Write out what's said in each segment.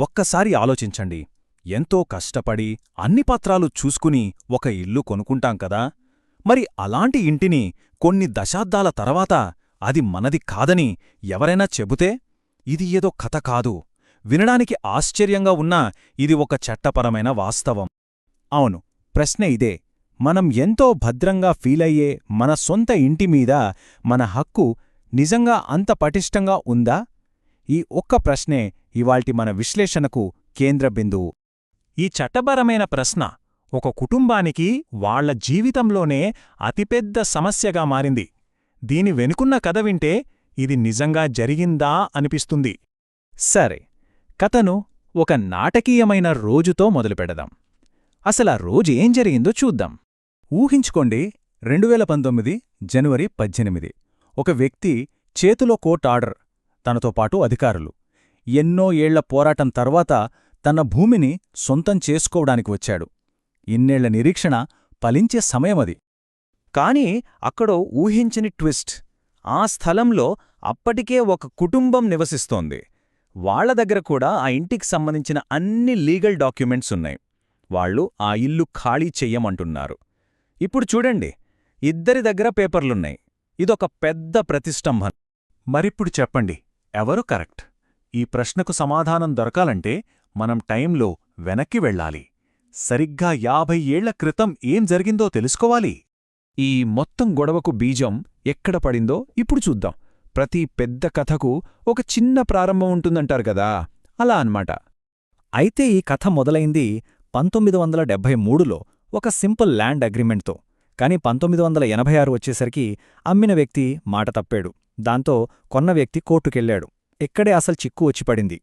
ఒక్కసారి ఆలోచించండి. ఎంతో కష్టపడి అన్ని పత్రాలు చూసుకుని ఒక ఇల్లు కొనుక్కుంటాం కదా? మరి అలాంటి ఇంటిని కొన్ని దశాబ్దాల తర్వాత అది మనది కాదని ఎవరైనా చెబుతే? ఇది ఏదో కథ కాదు. వినడానికి ఆశ్చర్యంగా ఉన్నా ఇది ఒక చట్టపరమైన వాస్తవం. అవును ప్రశ్న ఇదే. మనం ఎంతో భద్రంగా ఫీలయ్యే మన సొంత ఇంటిమీద మన హక్కు నిజంగా అంత పటిష్టంగా ఉందా? ఈ ఒక్క ప్రశ్నే ఇవాల్టి మన విశ్లేషణకు కేంద్ర బిందువు. ఈ చట్టపరమైన ప్రశ్న ఒక కుటుంబానికి వాళ్ళ జీవితంలోనే అతిపెద్ద సమస్యగా మారింది. దీని వెనుకున్న కథ వింటే ఇది నిజంగా జరిగిందా అనిపిస్తుంది. సరే కథను ఒక నాటకీయమైన రోజుతో మొదలుపెడదాం. అసలా రోజు ఏం జరిగిందో చూద్దాం. ఊహించుకోండి రెండువేల పంతొమ్మిది జనవరి పద్దెనిమిది. ఒక వ్యక్తి చేతిలో కోర్ట్ ఆర్డర్ తనతో పాటు అధికారులు. ఎన్నో ఏళ్ళ పోరాటం తర్వాత తన భూమిని సొంతం చేసుకోవడానికి వచ్చాడు. ఇన్నేళ్ళ నిరీక్షణ ఫలించే సమయమది. కాని అక్కడో ఊహించని ట్విస్ట్. ఆ స్థలంలో అప్పటికే ఒక కుటుంబం నివసిస్తోంది. వాళ్ళ దగ్గర కూడా ఆ ఇంటికి సంబంధించిన అన్ని లీగల్ డాక్యుమెంట్స్ ఉన్నాయి. వాళ్ళు ఆ ఇల్లు ఖాళీ చెయ్యమంటున్నారు. ఇప్పుడు చూడండి ఇద్దరి దగ్గర పేపర్లున్నాయి. ఇదొక పెద్ద ప్రతిష్టంభన మరిప్పుడు చెప్పండి. ఎవరు కరెక్ట్? ఈ ప్రశ్నకు సమాధానం దొరకాలంటే మనం టైంలో వెనక్కి వెళ్ళాలి. సరిగ్గా యాభై ఏళ్ళ క్రితం ఏం జరిగిందో తెలుసుకోవాలి. ఈ మొత్తం గొడవకు బీజం ఎక్కడ పడిందో ఇప్పుడు చూద్దాం. ప్రతి పెద్ద కథకు ఒక చిన్న ప్రారంభం ఉంటుందంటారు గదా అలా అన్మాట అయితే ఈ కథ మొదలైంది పంతొమ్మిది వందల డెబ్భై మూడులో ఒక సింపుల్ ల్యాండ్ అగ్రిమెంట్తో. కాని పంతొమ్మిది వందల ఎనభై ఆరు వచ్చేసరికి అమ్మిన వ్యక్తి మాట తప్పాడు. దాంతో కొన్న వ్యక్తి కోర్టుకెళ్ళాడు ఇక్కడే అసలు చిక్కు వచ్చిపడింది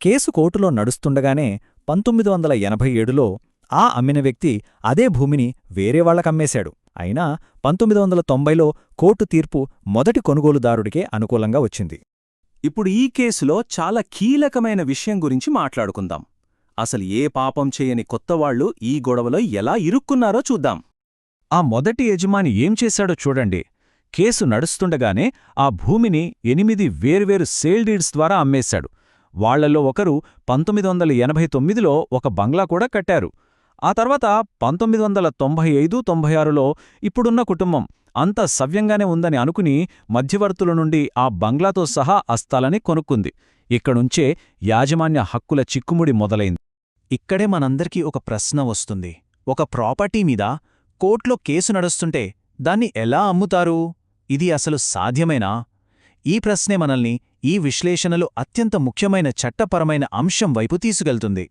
కేసు కోర్టులో నడుస్తుండగానే పంతొమ్మిది వందల ఎనభై ఏడులో ఆ అమ్మిన వ్యక్తి అదే భూమిని వేరేవాళ్ళకమ్మేశాడు అయినా పంతొమ్మిది వందల తొంభైలో కోర్టు తీర్పు మొదటి కొనుగోలుదారుడికే అనుకూలంగా వచ్చింది. ఇప్పుడు ఈ కేసులో చాలా కీలకమైన విషయం గురించి మాట్లాడుకుందాం. అసలు ఏ పాపం చేయని కొత్తవాళ్ళు ఈ గొడవలో ఎలా ఇరుక్కున్నారో చూద్దాం. ఆ మొదటి యజమాని ఏం చేశాడో చూడండి. కేసు నడుస్తుండగానే ఆ భూమిని ఎనిమిది వేర్వేరు సేల్ డీడ్స్ ద్వారా అమ్మేశాడు. వాళ్ళలో ఒకరు పంతొమ్మిది వందల ఎనభై తొమ్మిదిలో ఒక బంగ్లా కూడా కట్టారు. ఆ తర్వాత పంతొమ్మిది వందల తొంభై ఐదు తొంభై ఆరులో ఇప్పుడున్న కుటుంబం అంత సవ్యంగానే ఉందని అనుకుని మధ్యవర్తుల నుండి ఆ బంగ్లాతో సహా అస్తాలని కొనుక్కుంది. ఇక్కడుంచే యాజమాన్య హక్కుల చిక్కుముడి మొదలైంది. ఇక్కడే మనందరికీ ఒక ప్రశ్న వస్తుంది. ఒక ప్రాపర్టీ మీద కోర్టులో కేసు నడుస్తుంటే దాన్ని ఎలా అమ్ముతారు? ఇది అసలు సాధ్యమేనా? ఈ ప్రశ్నే మనల్ని ఈ విశ్లేషణలు అత్యంత ముఖ్యమైన చట్టపరమైన అంశం వైపు తీసుకెళ్తుంది.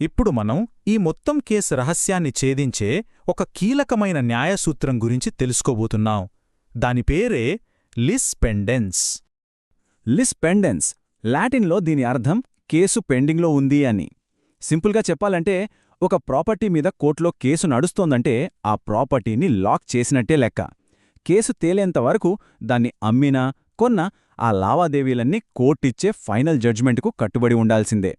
ఇప్పుడు మనం ఈ మొత్తం కేసు రహస్యాన్ని ఛేదించే ఒక కీలకమైన న్యాయసూత్రం గురించి తెలుసుకోబోతున్నాం. దాని పేరే లిస్ పెండెన్స్ లిస్ పెండెన్స్ లాటిన్లో దీని అర్థం కేసు పెండింగ్లో ఉంది అని. సింపుల్గా చెప్పాలంటే ఒక ప్రాపర్టీ మీద కోర్టులో కేసు నడుస్తోందంటే ఆ ప్రాపర్టీని లాక్ చేసినట్టే లెక్క. కేసు తేలేంతవరకు దాన్ని అమ్మినా కొన్నా ఆ లావాదేవీలన్నీ కోర్టిచ్చే ఫైనల్ జడ్జ్మెంట్కు కట్టుబడి ఉండాల్సిందే.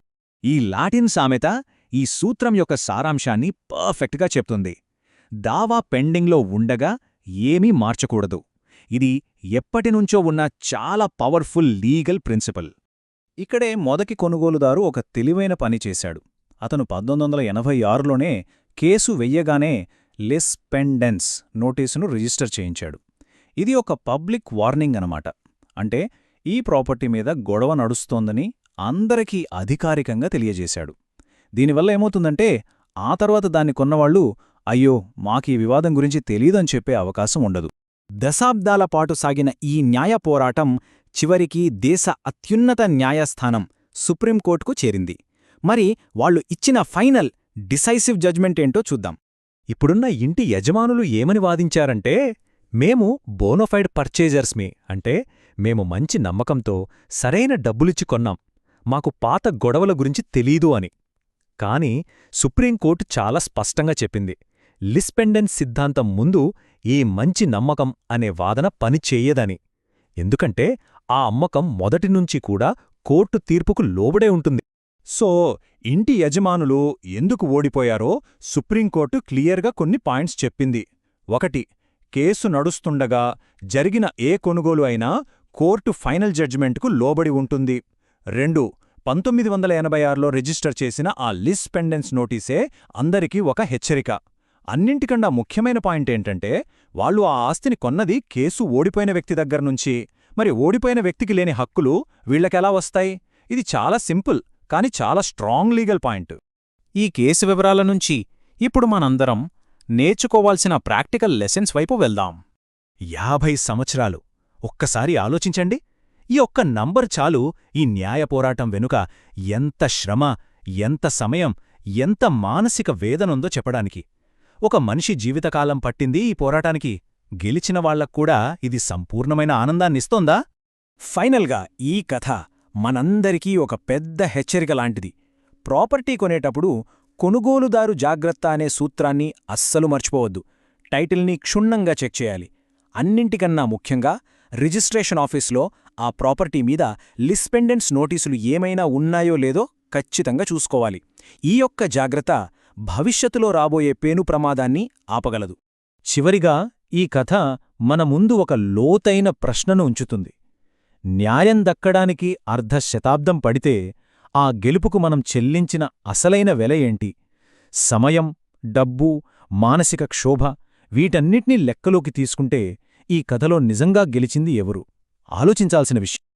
ఈ లాటిన్ సామెత ఈ సూత్రం యొక్క సారాంశాన్ని పర్ఫెక్ట్గా చెప్తుంది. దావా పెండింగ్లో ఉండగా ఏమీ మార్చకూడదు. ఇది ఎప్పటినుంచో ఉన్న చాలా పవర్ఫుల్ లీగల్ ప్రిన్సిపల్. ఇక్కడే మొదటి కొనుగోలుదారు ఒక తెలివైన పని చేశాడు. అతను పంతొమ్మిది వందల ఎనభై ఆరులోనే కేసు వెయ్యగానే లెస్ పెండెన్స్ నోటీసును రిజిస్టర్ చేయించాడు. ఇది ఒక పబ్లిక్ వార్నింగ్ అనమాట అంటే ఈ ప్రాపర్టీ మీద గొడవ నడుస్తోందని అందరికీ అధికారికంగా తెలియజేశాడు. దీనివల్ల ఏమవుతుందంటే ఆ తర్వాత దాన్ని కొన్నవాళ్ళు అయ్యో మాకీ వివాదం గురించి తెలీదని చెప్పే అవకాశం ఉండదు. దశాబ్దాల పాటు సాగిన ఈ న్యాయ పోరాటం చివరికి దేశ అత్యున్నత న్యాయస్థానం సుప్రీంకోర్టుకు చేరింది. మరి వాళ్ళు ఇచ్చిన ఫైనల్ డిసైసివ్ జడ్జ్మెంట్ ఏంటో చూద్దాం. ఇప్పుడున్న ఇంటి యజమానులు ఏమని వాదించారంటే మేము బోనోఫైడ్ పర్చేజర్స్మి అంటే మేము మంచి నమ్మకంతో సరైన డబ్బులిచ్చి కొన్నాం. మాకు పాత గొడవల గురించి తెలీదు అని. కాని సుప్రీంకోర్టు చాలా స్పష్టంగా చెప్పింది. లిస్పెండెన్స్ సిద్ధాంతం ముందు ఈ మంచి నమ్మకం అనే వాదన పనిచేయదని ఎందుకంటే ఆ అమ్మకం మొదటినుంచి కూడా కోర్టు తీర్పుకు లోబడే ఉంటుంది. సో ఇంటి యజమానులు ఎందుకు ఓడిపోయారో సుప్రీంకోర్టు క్లియర్గా కొన్ని పాయింట్స్ చెప్పింది. ఒకటి కేసు నడుస్తుండగా జరిగిన ఏ కొనుగోలు అయినా కోర్టు ఫైనల్ జడ్జిమెంట్కు లోబడి ఉంటుంది. రెండు పంతొమ్మిది వందల ఎనభై ఆరులో రిజిస్టర్ చేసిన ఆ లిస్ పెండెన్స్ నోటీసే అందరికీ ఒక హెచ్చరిక. అన్నింటికన్నా ముఖ్యమైన పాయింట్ ఏంటంటే వాళ్ళు ఆ ఆస్తిని కొన్నది కేసు ఓడిపోయిన వ్యక్తి దగ్గర్నుంచి మరి ఓడిపోయిన వ్యక్తికి లేని హక్కులు వీళ్ళకెలా వస్తాయి? ఇది చాలా సింపుల్. కాని చాలా స్ట్రాంగ్ లీగల్ పాయింట్. ఈ కేసు వివరాల నుంచి ఇప్పుడు మనందరం నేర్చుకోవాల్సిన ప్రాక్టికల్ లెసన్స్ వైపు వెళ్దాం. యాభై సంవత్సరాలు. ఒక్కసారి ఆలోచించండి. ఈ ఒక్క నంబర్ చాలు ఈ న్యాయ పోరాటం వెనుక ఎంత శ్రమ ఎంత సమయం ఎంత మానసిక వేదనుందో చెప్పడానికి. ఒక మనిషి జీవితకాలం పట్టింది ఈ పోరాటానికి. గెలిచిన వాళ్ళక్కూడా ఇది సంపూర్ణమైన ఆనందాన్నిస్తోందా? ఫైనల్గా ఈ కథ మనందరికీ ఒక పెద్ద హెచ్చరిక లాంటిది. ప్రాపర్టీ కొనేటప్పుడు కొనుగోలుదారు జాగ్రత్త అనే సూత్రాన్ని అస్సలు మర్చిపోవద్దు. టైటిల్ని క్షుణ్ణంగా చెక్ చేయాలి. అన్నింటికన్నా ముఖ్యంగా రిజిస్ట్రేషన్ ఆఫీస్లో ఆ ప్రాపర్టీ మీద లిస్పెండెన్స్ నోటీసులు ఏమైనా ఉన్నాయో లేదో ఖచ్చితంగా చూసుకోవాలి. ఈ యొక్క జాగ్రత్త భవిష్యత్తులో రాబోయే పేను ప్రమాదాన్ని ఆపగలదు. చివరిగా ఈ కథ మన ముందు ఒక లోతైన ప్రశ్నను ఉంచుతుంది. న్యాయం దక్కడానికి అర్ధ శతాబ్దం పడితే ఆ గెలుపుకు మనం చెల్లించిన అసలైన వెల ఏంటి? సమయం డబ్బు మానసిక క్షోభ వీటన్నిటినీ లెక్కలోకి తీసుకుంటే ఈ కథలో నిజంగా గెలిచింది ఎవరు? ఆలోచించాల్సిన విషయం.